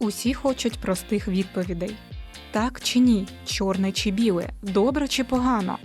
Усі хочуть простих відповідей: так чи ні, чорне чи біле, добре чи погано.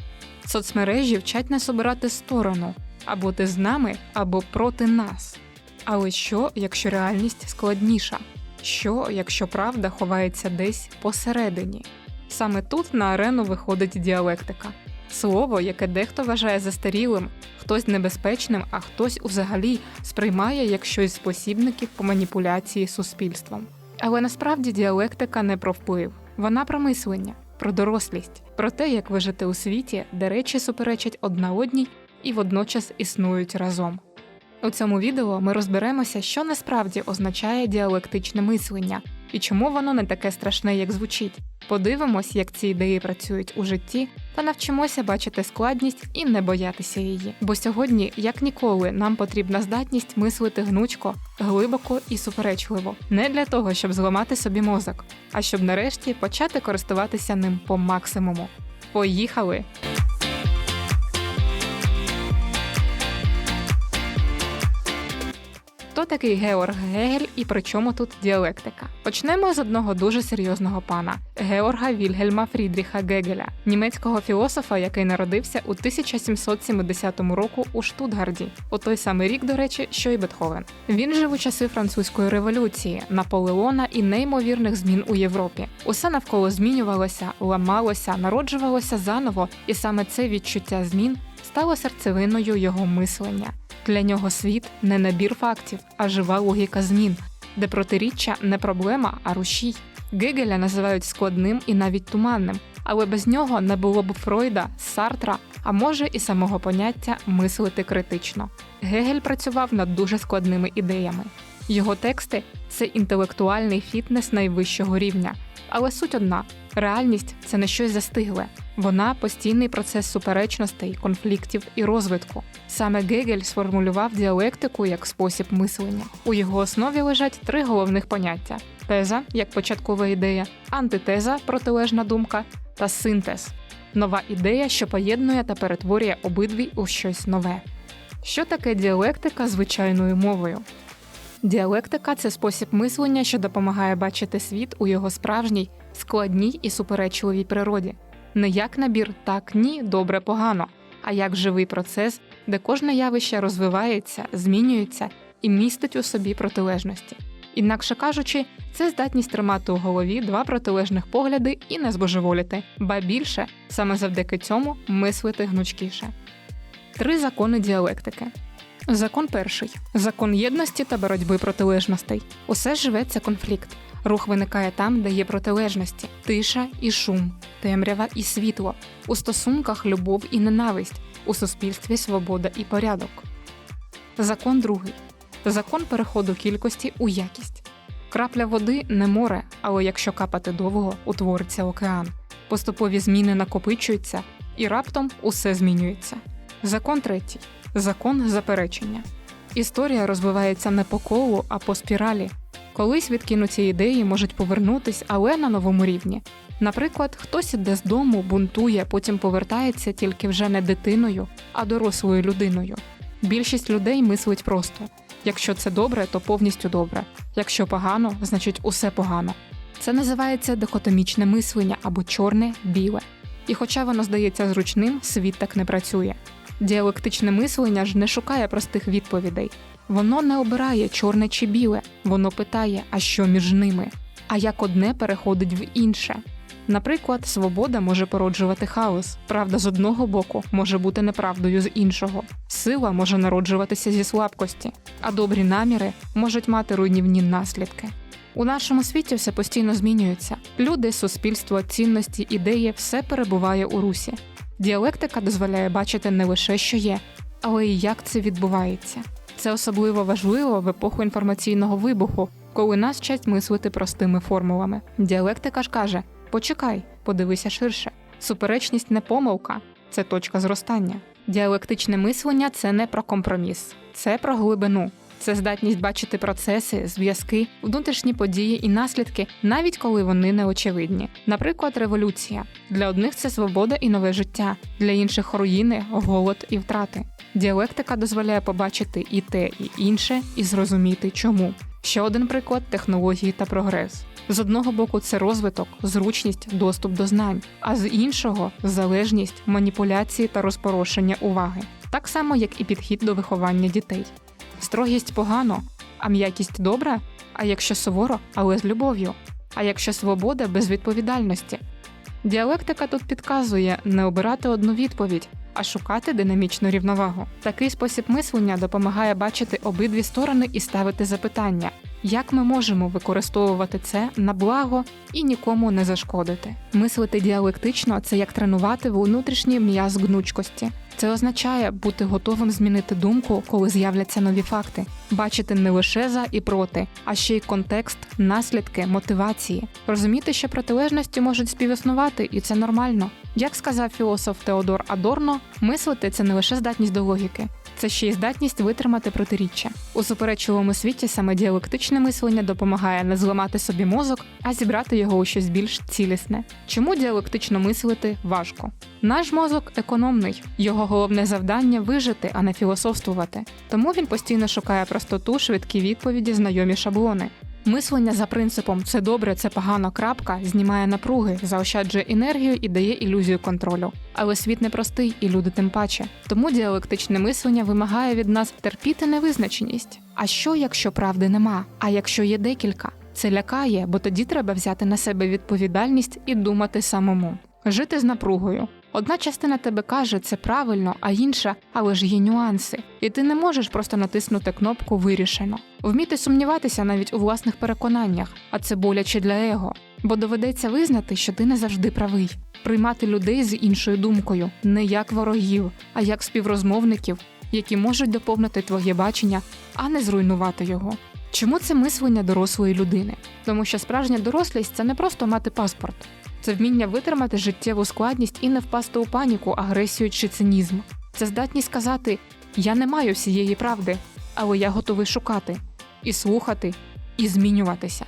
Соцмережі вчать нас обирати сторону або ти з нами, або проти нас. Але що, якщо реальність складніша? Що, якщо правда ховається десь посередині? Саме тут на арену виходить діалектика. Слово, яке дехто вважає застарілим, хтось небезпечним, а хтось взагалі сприймає як щось з посібників по маніпуляції суспільством. Але насправді діалектика не про вплив, вона про мислення, про дорослість, про те, як вижити у світі, де речі суперечать одна одній і водночас існують разом. У цьому відео ми розберемося, що насправді означає діалектичне мислення і чому воно не таке страшне, як звучить. Подивимось, як ці ідеї працюють у житті, та навчимося бачити складність і не боятися її. Бо сьогодні, як ніколи, нам потрібна здатність мислити гнучко, глибоко і суперечливо, не для того, щоб зламати собі мозок, а щоб нарешті почати користуватися ним по максимуму. Поїхали! Такий Георг Гегель і при чому тут діалектика? Почнемо з одного дуже серйозного пана Георга Вільгельма Фрідріха Гегеля, німецького філософа, який народився у 1770 року у Штутгарді, у той самий рік, до речі, що й Бетховен. Він жив у часи французької революції, Наполеона і неймовірних змін у Європі. Усе навколо змінювалося, ламалося, народжувалося заново, і саме це відчуття змін стало серцевиною його мислення. Для нього світ не набір фактів, а жива логіка змін, де протиріччя не проблема, а рушій. Гегеля називають складним і навіть туманним, але без нього не було б Фройда, Сартра, а може і самого поняття мислити критично. Гегель працював над дуже складними ідеями. Його тексти це інтелектуальний фітнес найвищого рівня. Але суть одна: реальність це не щось застигле. Вона постійний процес суперечностей, конфліктів і розвитку. Саме Гегель сформулював діалектику як спосіб мислення. У його основі лежать три головних поняття: теза як початкова ідея, антитеза протилежна думка та синтез нова ідея, що поєднує та перетворює обидві у щось нове. Що таке діалектика звичайною мовою? Діалектика це спосіб мислення, що допомагає бачити світ у його справжній, складній і суперечливій природі, не як набір так, ні, добре, погано, а як живий процес, де кожне явище розвивається, змінюється і містить у собі протилежності. Інакше кажучи, це здатність тримати у голові два протилежних погляди і не збожеволіти, ба більше саме завдяки цьому мислити гнучкіше. Три закони діалектики. Закон перший закон єдності та боротьби протилежностей. Усе живеться конфлікт. Рух виникає там, де є протилежності, тиша і шум, темрява і світло, у стосунках любов і ненависть, у суспільстві свобода і порядок. Закон другий закон переходу кількості у якість. Крапля води не море, але якщо капати довго, утвориться океан. Поступові зміни накопичуються, і раптом усе змінюється. Закон третій закон заперечення. Історія розвивається не по колу, а по спіралі. Колись відкинуті ідеї можуть повернутись, але на новому рівні. Наприклад, хтось іде з дому, бунтує, потім повертається тільки вже не дитиною, а дорослою людиною. Більшість людей мислить просто: якщо це добре, то повністю добре. Якщо погано, значить усе погано. Це називається дихотомічне мислення або чорне біле. І хоча воно здається зручним, світ так не працює. Діалектичне мислення ж не шукає простих відповідей. Воно не обирає чорне чи біле, воно питає, а що між ними, а як одне переходить в інше. Наприклад, свобода може породжувати хаос, правда з одного боку може бути неправдою з іншого, сила може народжуватися зі слабкості, а добрі наміри можуть мати руйнівні наслідки. У нашому світі все постійно змінюється. Люди, суспільство, цінності, ідеї все перебуває у русі. Діалектика дозволяє бачити не лише що є, але й як це відбувається. Це особливо важливо в епоху інформаційного вибуху, коли нас вчать мислити простими формулами. Діалектика ж каже: почекай, подивися ширше. Суперечність не помилка, це точка зростання. Діалектичне мислення це не про компроміс, це про глибину. Це здатність бачити процеси, зв'язки, внутрішні події і наслідки, навіть коли вони не очевидні. Наприклад, революція для одних це свобода і нове життя, для інших руїни, голод і втрати. Діалектика дозволяє побачити і те, і інше, і зрозуміти, чому. Ще один приклад технології та прогрес. З одного боку, це розвиток, зручність, доступ до знань, а з іншого залежність, маніпуляції та розпорошення уваги, так само як і підхід до виховання дітей. Строгість погано, а м'якість добра. А якщо суворо, але з любов'ю. А якщо свобода без відповідальності. Діалектика тут підказує не обирати одну відповідь, а шукати динамічну рівновагу. Такий спосіб мислення допомагає бачити обидві сторони і ставити запитання, як ми можемо використовувати це на благо і нікому не зашкодити. Мислити діалектично це як тренувати внутрішній м'яз гнучкості. Це означає бути готовим змінити думку, коли з'являться нові факти, бачити не лише за і проти, а ще й контекст, наслідки, мотивації, розуміти, що протилежності можуть співіснувати, і це нормально. Як сказав філософ Теодор Адорно, мислити це не лише здатність до логіки, це ще й здатність витримати протиріччя. У суперечливому світі саме діалектичне мислення допомагає не зламати собі мозок, а зібрати його у щось більш цілісне. Чому діалектично мислити важко? Наш мозок економний, його головне завдання вижити, а не філософствувати. Тому він постійно шукає простоту, швидкі відповіді, знайомі шаблони. Мислення за принципом це добре, це погано. Крапка знімає напруги, заощаджує енергію і дає ілюзію контролю. Але світ непростий, і люди тим паче. Тому діалектичне мислення вимагає від нас терпіти невизначеність. А що, якщо правди нема? А якщо є декілька? Це лякає, бо тоді треба взяти на себе відповідальність і думати самому. Жити з напругою. Одна частина тебе каже, це правильно, а інша, але ж є нюанси, і ти не можеш просто натиснути кнопку Вирішено. Вміти сумніватися навіть у власних переконаннях, а це боляче для его. Бо доведеться визнати, що ти не завжди правий, приймати людей з іншою думкою, не як ворогів, а як співрозмовників, які можуть доповнити твоє бачення, а не зруйнувати його. Чому це мислення дорослої людини? Тому що справжня дорослість це не просто мати паспорт, це вміння витримати життєву складність і не впасти у паніку, агресію чи цинізм. Це здатність сказати: Я не маю всієї правди, але я готовий шукати, і слухати, і змінюватися.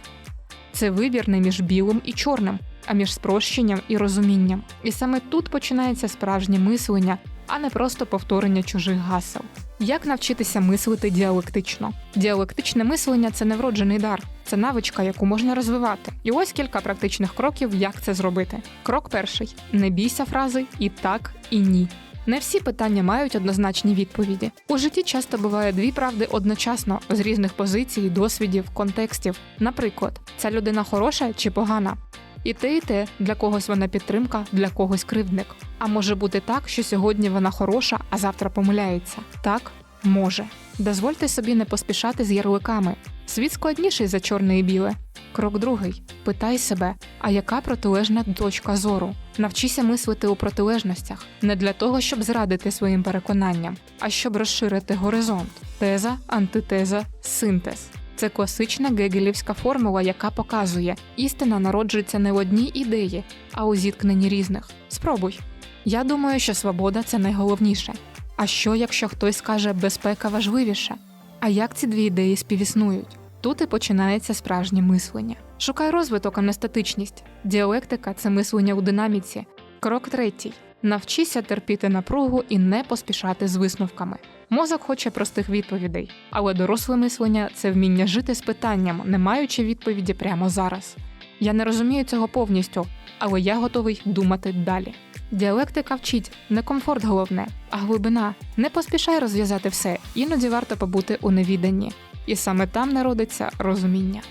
Це вибір не між білим і чорним, а між спрощенням і розумінням. І саме тут починається справжнє мислення, а не просто повторення чужих гасел. Як навчитися мислити діалектично? Діалектичне мислення це не вроджений дар, це навичка, яку можна розвивати. І ось кілька практичних кроків, як це зробити. Крок перший: не бійся фрази і так, і ні. Не всі питання мають однозначні відповіді. У житті часто буває дві правди одночасно з різних позицій, досвідів, контекстів. Наприклад, ця людина хороша чи погана. І те, і те для когось вона підтримка, для когось кривдник. А може бути так, що сьогодні вона хороша, а завтра помиляється. Так може. Дозвольте собі не поспішати з ярликами. Світ складніший за чорне і біле. Крок другий: питай себе, а яка протилежна точка зору? Навчися мислити у протилежностях не для того, щоб зрадити своїм переконанням, а щоб розширити горизонт. Теза, антитеза, синтез. Це класична гегелівська формула, яка показує, істина народжується не в одній ідеї, а у зіткненні різних. Спробуй. Я думаю, що свобода це найголовніше. А що, якщо хтось скаже безпека важливіше? А як ці дві ідеї співіснують? Тут і починається справжнє мислення. Шукай розвиток, а не статичність. Діалектика це мислення у динаміці. Крок третій. Навчися терпіти напругу і не поспішати з висновками. Мозок хоче простих відповідей, але доросле мислення це вміння жити з питанням, не маючи відповіді прямо зараз. Я не розумію цього повністю, але я готовий думати далі. Діалектика вчить не комфорт головне, а глибина. Не поспішай розв'язати все, іноді варто побути у невіданні. І саме там народиться розуміння.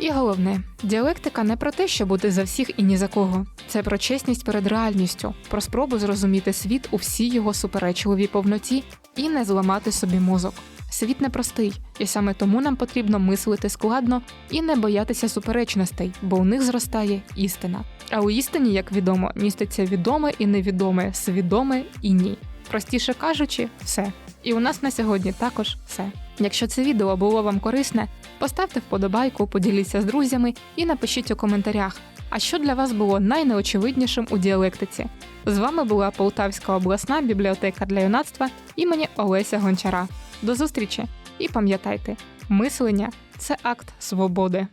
І головне, діалектика не про те, що бути за всіх і ні за кого. Це про чесність перед реальністю, про спробу зрозуміти світ у всій його суперечливій повноті і не зламати собі мозок. Світ непростий, і саме тому нам потрібно мислити складно і не боятися суперечностей, бо у них зростає істина. А у істині, як відомо, міститься відоме і невідоме, свідоме і ні. Простіше кажучи, все. І у нас на сьогодні також все. Якщо це відео було вам корисне, поставте вподобайку, поділіться з друзями і напишіть у коментарях, а що для вас було найнеочевиднішим у діалектиці. З вами була Полтавська обласна бібліотека для юнацтва імені Олеся Гончара. До зустрічі! І пам'ятайте, мислення це акт свободи.